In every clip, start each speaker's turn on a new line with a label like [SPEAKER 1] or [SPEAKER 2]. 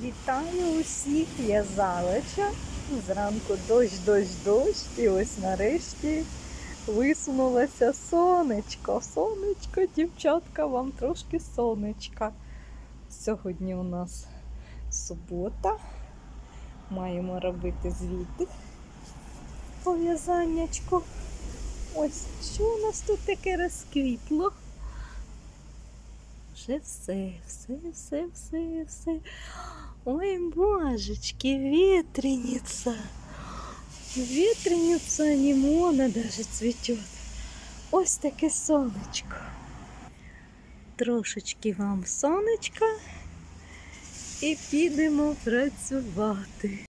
[SPEAKER 1] Вітаю усіх я в'язалочок. Зранку дощ, дощ, дощ. І ось нарешті висунулося сонечко. Сонечко, дівчатка, вам трошки сонечка. Сьогодні у нас субота. Маємо робити звіти по в'язаннячку. Ось що у нас тут таке розквітло. Вже все, все, все, все, все. Ой, божечки, ветреница. Ветреница анимона даже цветет. Ось таке сонечко. Трошечки вам сонечка і підемо працювати.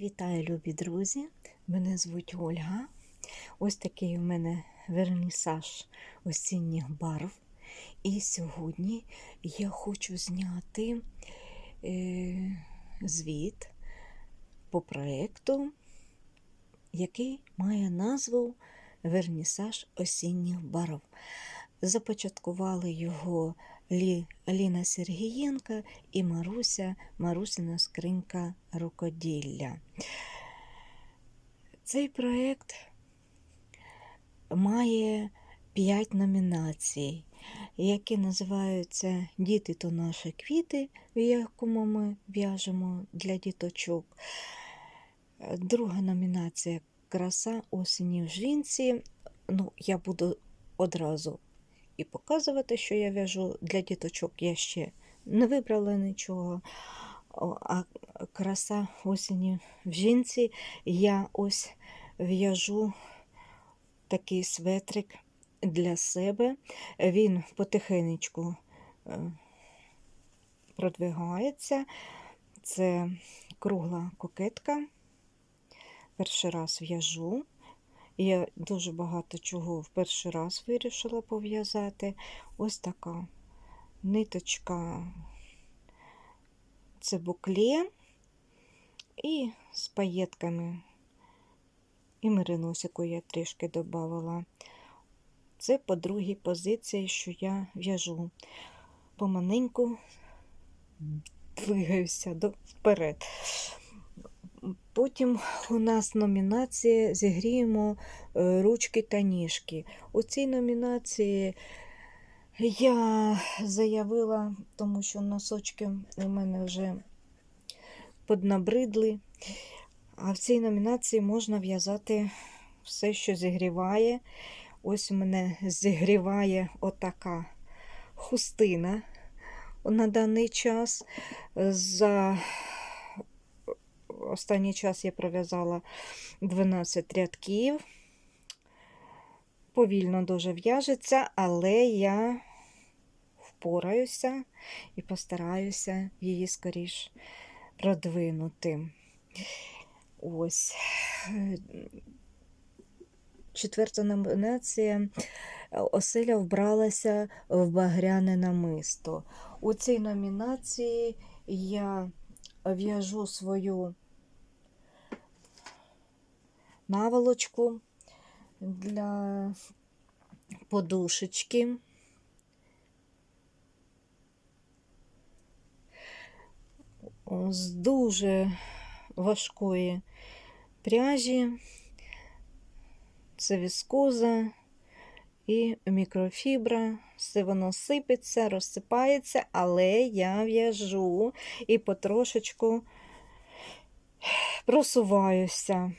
[SPEAKER 1] Вітаю, любі друзі! Мене звуть Ольга. Ось такий у мене вернісаж осінніх барв. І сьогодні я хочу зняти е, звіт по проєкту, який має назву Вернісаж осінніх барв. Започаткували його Лі, Ліна Сергієнка і Маруся, Марусина скринька рукоділля. Цей проєкт має п'ять номінацій, які називаються Діти то наші квіти, в якому ми в'яжемо для діточок. Друга номінація Краса осені в жінці. Ну, я буду одразу і показувати, що я в'яжу для діточок. Я ще не вибрала нічого. А краса осені в жінці я ось в'яжу такий светрик для себе. Він потихенечку продвигається. Це кругла кокетка. Перший раз в'яжу. Я дуже багато чого в перший раз вирішила пов'язати. Ось така ниточка це букле і з паєтками. І мериносику я трішки додавала. Це по другій позиції, що я в'яжу. Поманеньку двигаюся вперед. Потім у нас номінація Зігріємо ручки та ніжки. У цій номінації я заявила, тому що носочки у мене вже поднабридли. А в цій номінації можна в'язати все, що зігріває. Ось у мене зігріває отака хустина на даний час. За останній час я пров'язала 12 рядків. Повільно дуже в'яжеться, але я впораюся і постараюся її скоріш продвинути. Ось. Четверта номінація Оселя вбралася в багряне намисто. У цій номінації я в'яжу свою наволочку для подушечки. З дуже важкої пряжі, це віскоза і мікрофібра. Все воно сипеться, розсипається, але я в'яжу і потрошечку просуваюся.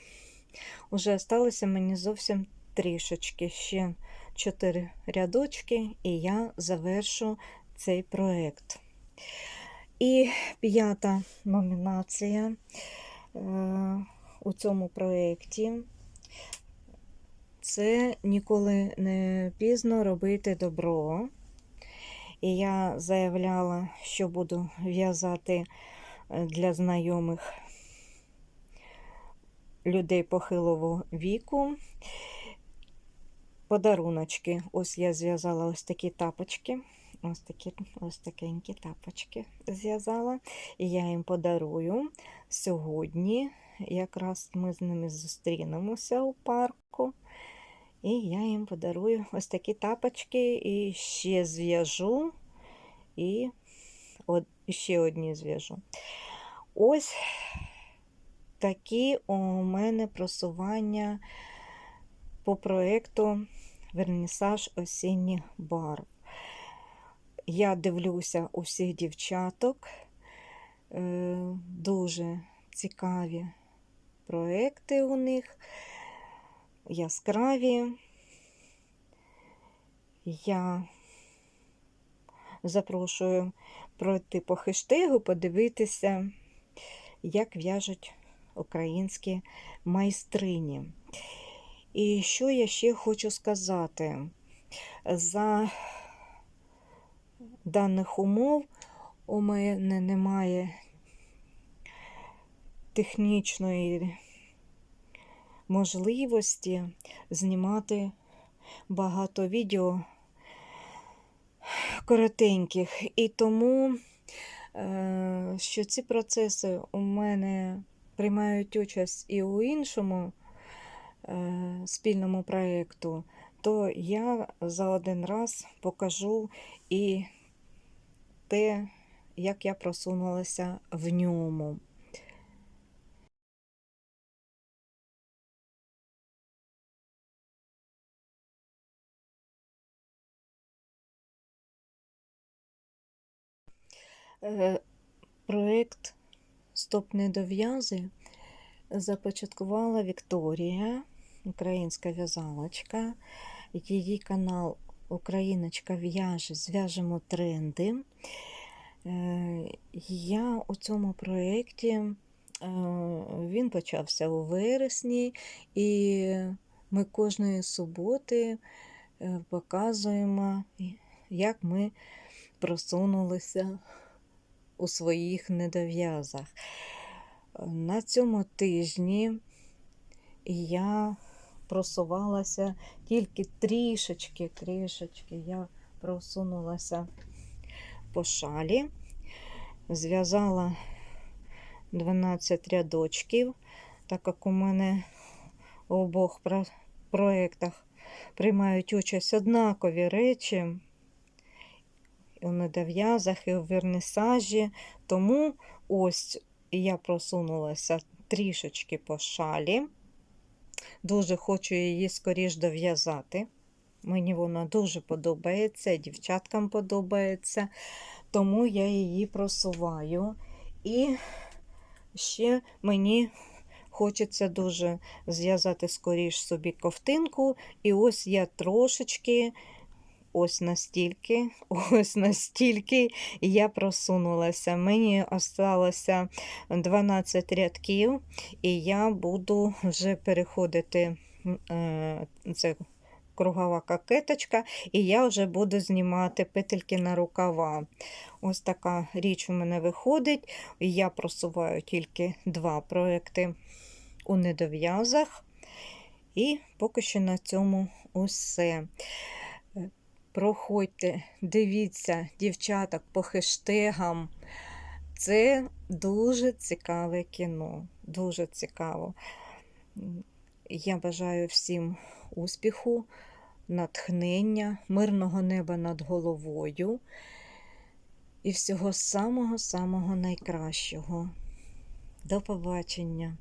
[SPEAKER 1] Уже сталося мені зовсім трішечки, ще 4 рядочки, і я завершу цей проєкт. І п'ята номінація е, у цьому проєкті це ніколи не пізно робити добро. І я заявляла, що буду в'язати для знайомих людей похилого віку. подаруночки. Ось я зв'язала ось такі тапочки. Ось такі ось такенькі тапочки зв'язала. І я їм подарую сьогодні. Якраз ми з ними зустрінемося у парку. І я їм подарую ось такі тапочки і ще зв'яжу. І ще одні зв'яжу. Ось такі у мене просування по проєкту Вернісаж осінніх барв. Я дивлюся усіх дівчаток. Е, Дуже цікаві проекти у них, яскраві. Я запрошую пройти по хештегу, подивитися, як в'яжуть українські майстрині. І що я ще хочу сказати? За даних умов у мене немає технічної можливості знімати багато відео коротеньких. І тому, е, що ці процеси у мене приймають участь і у іншому е, спільному проєкту, то я за один раз покажу і те, як я просунулася в ньому. Е, Проєкт Стоп недов'язи започаткувала Вікторія, українська в'язалочка. Її канал Україночка в'яже, зв'яжемо тренди. Е, Я у цьому проєкті е, він почався у вересні, і ми кожної суботи е, показуємо, як ми просунулися у своїх недов'язах. На цьому тижні я просувалася тільки трішечки, трішечки я просунулася по шалі, зв'язала 12 рядочків, так як у мене у обох проєктах приймають участь однакові речі у недов'язах, і у вернисажі. Тому ось я просунулася трішечки по шалі. Дуже хочу її скоріш дов'язати. Мені вона дуже подобається, дівчаткам подобається, тому я її просуваю. І ще мені хочеться дуже зв'язати скоріш собі ковтинку. І ось я трошечки ось настільки, ось настільки я просунулася. Мені осталося 12 рядків, і я буду вже переходити е, це кругова кокеточка, і я вже буду знімати петельки на рукава. Ось така річ у мене виходить. Я просуваю тільки два проекти у недов'язах. І поки що на цьому усе. Проходьте, дивіться, дівчаток по хештегам. Це дуже цікаве кіно. Дуже цікаво. Я бажаю всім успіху, натхнення, мирного неба над головою і всього самого-самого найкращого. До побачення!